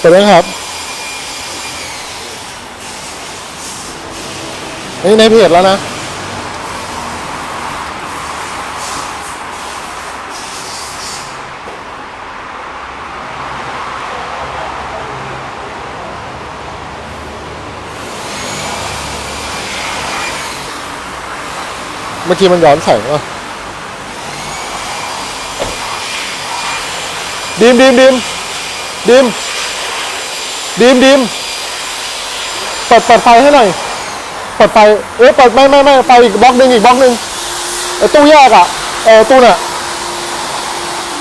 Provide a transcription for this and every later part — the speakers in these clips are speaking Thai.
ไปเลยครับนี่ในเพจแล้วนะเมื่อกี้มันย้อนแสงอะดีมดีมดีมดีม ดีมดีมเปิดเปิดไฟให้หน่อยเปิดไฟเอ้ยเปิดไม่ไม่ไม่ไฟอีกบล็อกหนึ่งอีกบล็อกหนึ่งตู้แยกอะเออตู้น่ะ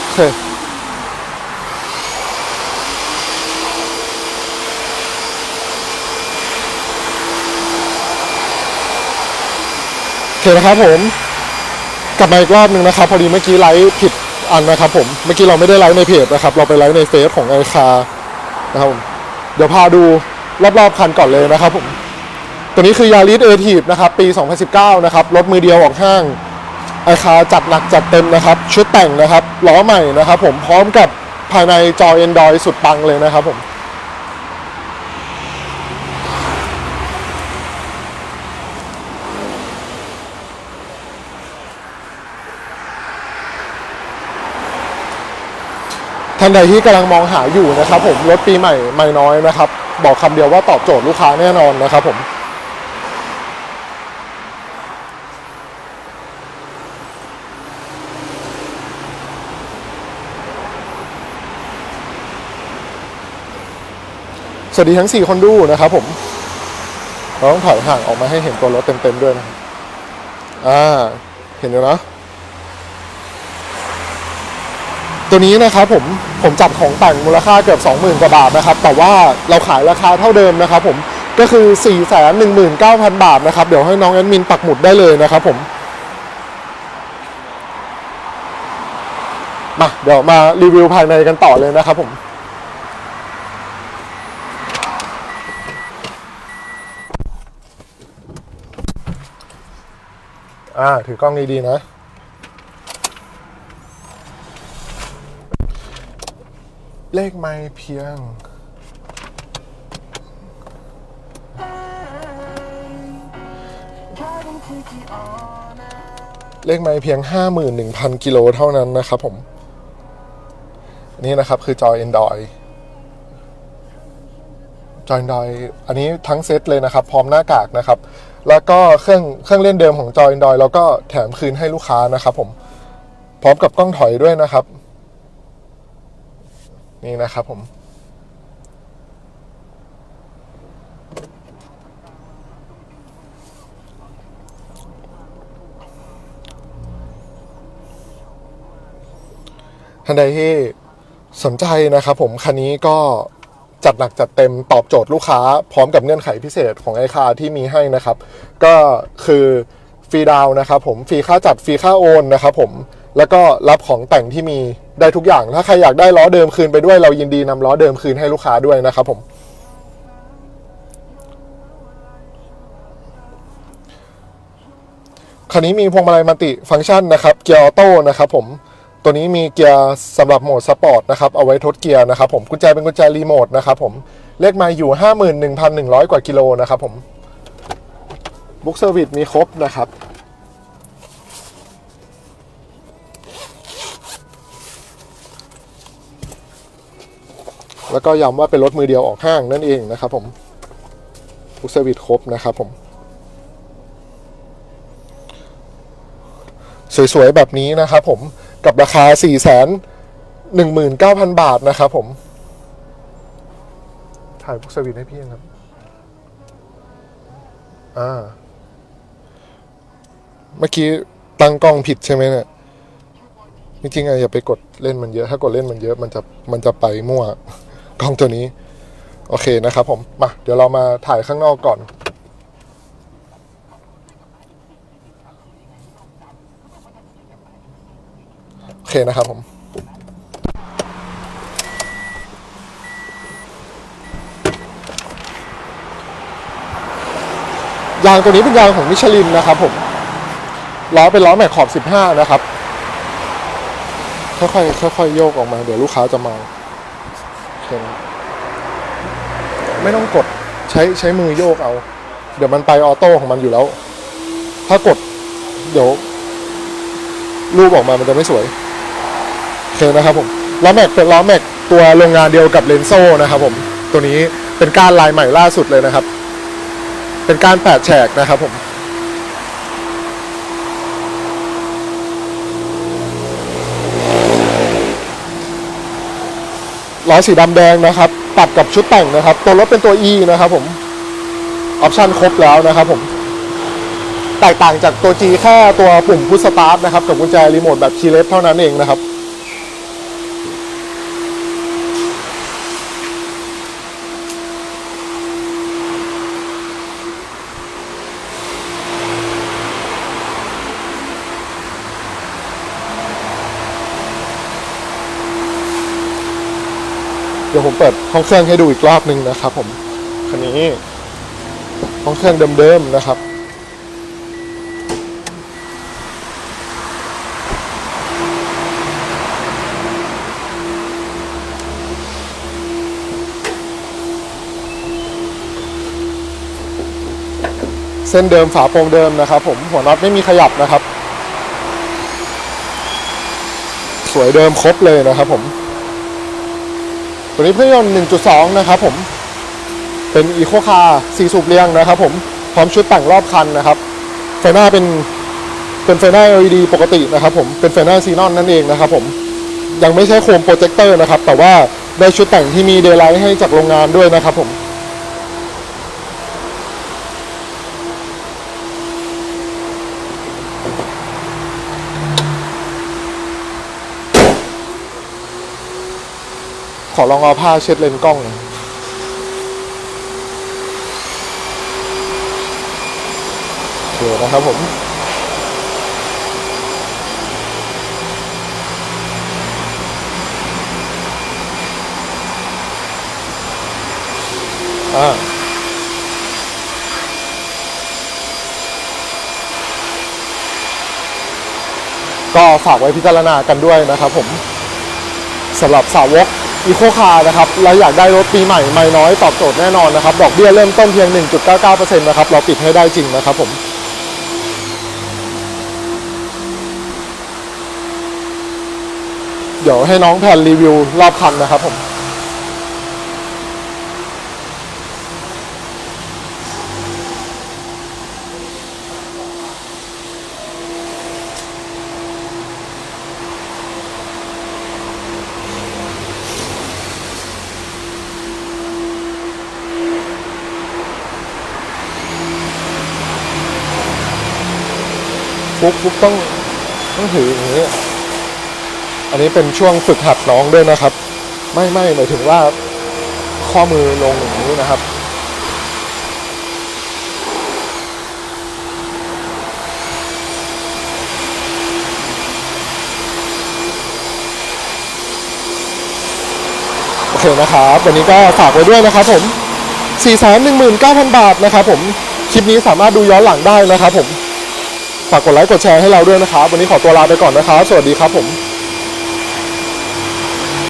โอเคโอเคนะครับผม กลับมาอีกรอบหนึ่งนะครับ พอดีเมื่อกี้ไลฟ์ผิดอันนะครับผม เมื่อกี้เราไม่ได้ไลฟ์ในเพจนะครับ เราไปไลฟ์ในเฟซของไอคานะครับผม เดี๋ยวพาดูรอบๆคันก่อนเลยนะครับผมตัวนี้คือยาริสเอทีฟนะครับปี 2019 นะครับรถมือเดียวออกห้างไอคาจัดหนักจัดเต็มนะครับ ชุดแต่งนะครับล้อใหม่นะครับผมพร้อมกับภายในจอ Android สุดปังเลยนะครับผม ท่านใดที่กำลังมองหาอยู่นะครับ ผมรถปีใหม่ไม่น้อยนะครับ บอกคำเดียวว่าตอบโจทย์ลูกค้าแน่นอนนะครับผมสวัสดีทั้ง 4 คนดูนะครับผม เราต้องถอยห่างออกมาให้เห็นตัวรถเต็มๆด้วยนะ อ่า เห็นอยู่นะ ตัวนี้นะครับผมผมจัดของแต่งมูลค่าเกือบ 20,000 กว่าบาทนะครับ แต่ว่าเราขายราคาเท่าเดิมนะครับผมก็คือ 419,000 บาทนะครับ เดี๋ยวให้น้องแอดมินปักหมุดได้เลยนะครับผมมาเดี๋ยวมารีวิวภายในกันต่อเลยนะครับผมอ่าถือกล้องดีๆนะ เลขไม่เพียง เลขไม่เพียง 51,000 กิโลเท่านั้นนะครับผม นี่นะครับคือจอย Android จอย Android อันนี้ทั้งเซตเลยนะครับ พร้อมหน้ากากนะครับ แล้วก็เครื่องเครื่องเล่นเดิมของจอย Android เราก็แถมคืนให้ลูกค้านะครับผม พร้อมกับกล้องถอยด้วยนะครับ นี่นะครับผม ท่านใดที่สนใจนะครับผมคันนี้ก็จัดหนักจัดเต็มตอบโจทย์ลูกค้า พร้อมกับเงื่อนไขพิเศษของไอคาที่มีให้นะครับ ก็คือฟรีดาวน์นะครับผมฟรีค่าจัดฟรีค่าโอนนะครับผม แล้วก็รับของแต่งที่มีได้ทุกอย่าง ถ้าใครอยากได้ล้อเดิมคืนไปด้วยเรายินดีนำล้อเดิมคืนให้ลูกค้าด้วยนะครับผมคันนี้มีพวงมาลัยมัลติฟังก์ชันนะครับเกียร์ออโต้นะครับผมตัวนี้มีเกียร์สำหรับโหมดสปอร์ตนะครับเอาไว้ทดเกียร์นะครับผมกุญแจเป็นกุญแจรีโมทนะครับผมเลขมาอยู่ 51,100 กว่ากิโลนะครับผมบุ๊กเซอร์วิสมีครบนะครับ แล้วก็ย้ำว่าเป็นรถมือเดียวออกห้างนั่นเองนะครับผมบุ๊กเซอร์วิสครบนะครับผม สวยๆ แบบนี้นะครับผมกับราคา 4 1 9 0 0 0 บาทนะครับผม ถ่ายพวกสวิตให้พี่ยังครับ อ่า เมื่อกี้ตั้งกล้องผิดใช่ไหมเนี่ยจริงๆอะอย่าไปกดเล่นมันเยอะ ถ้ากดเล่นมันเยอะมันจะมันจะไปมั่ว กล้องตัวนี้ โอเคนะครับผมมาเดี๋ยวเรามาถ่ายข้างนอกก่อน โอเคนะครับผมยางตัวนี้เป็นยางของมิชลินนะครับผมล้อเป็นล้อแม็กขอบ 15 นะครับ ค่อยๆค่อยๆโยกออกมา เดี๋ยวลูกค้าจะมา เคนะไม่ต้องกดใช้ใช้มือโยกเอา เดี๋ยวมันไปออโต้ของมันอยู่แล้ว ถ้ากด เดี๋ยว รูปออกมามันจะไม่สวยโอเคนะครับผมล้อแม็กเป็นล้อแม็กตัวโรงงานเดียวกับเลนโซ่นะครับผมตัวนี้เป็นการลายใหม่ล่าสุดเลยนะครับ เป็นการแปดแฉกนะครับผม ล้อสีดำแดงนะครับ ตัดกับชุดแต่งนะครับ ตัวรถเป็นตัว E นะครับผม ออปชันครบแล้วนะครับผมแตกต่างจากตัว G แค่ตัวปุ่มพุชสตาร์ทนะครับ กับกุญแจรีโมทแบบคีย์เลสเท่านั้นเองนะครับ ดี๋ยวผมเปิดห้องเครื่องให้ดูอีกรอบหนึ่งนะครับ ผมคันนี้ห้องเครื่องเดิมๆนะครับเส้นเดิมฝาโปรงเดิมนะครับ ผมหัวน็อตไม่มีขยับนะครับ สวยเดิมครบเลยนะครับผม ตัวนี้เครื่องยนต์ 1.2 นะครับผม เป็นอีโคคาร์4สูบเรียงนะครับผม พร้อมชุดแต่งรอบคันนะครับ ไฟหน้าเป็นเป็นไฟหน้า LED ปกตินะครับผม เป็นไฟหน้าซีนอนนั่นเองนะครับผม ยังไม่ใช่โคมโปรเจคเตอร์นะครับ แต่ว่าได้ชุดแต่งที่มีเดย์ไลท์ให้จากโรงงานด้วยนะครับผม ขอลองเอาผ้าเช็ดเลนกล้องหน่อยโอเคนะครับผมอ่าก็ฝากไว้พิจารณากันด้วยนะครับผมสำหรับสาวก อีโคคาร์นะครับเราอยากได้รถปีใหม่ไม่น้อยตอบโจทย์แน่นอนนะครับ ดอกเบี้ยเริ่มต้นเพียง 1.99%นะครับ เราปิดให้ได้จริงนะครับผมเดี๋ยวให้น้องแผ่นรีวิวรอบคันนะครับผม ฟุกฟุกต้องต้องถืออย่างนี้ อันนี้เป็นช่วงฝึกหัดน้องด้วยนะครับ ไม่ไม่หมายถึงว่าข้อมือลงอย่างนี้นะครับโอเคนะครับ วันนี้ก็ฝากไว้ด้วยนะครับผม 419,000 บาทนะครับผม คลิปนี้สามารถดูย้อนหลังได้นะครับผม ฝากกดไลค์กดแชร์ให้เราด้วยนะครับ วันนี้ขอตัวลาไปก่อนนะครับ สวัสดีครับผม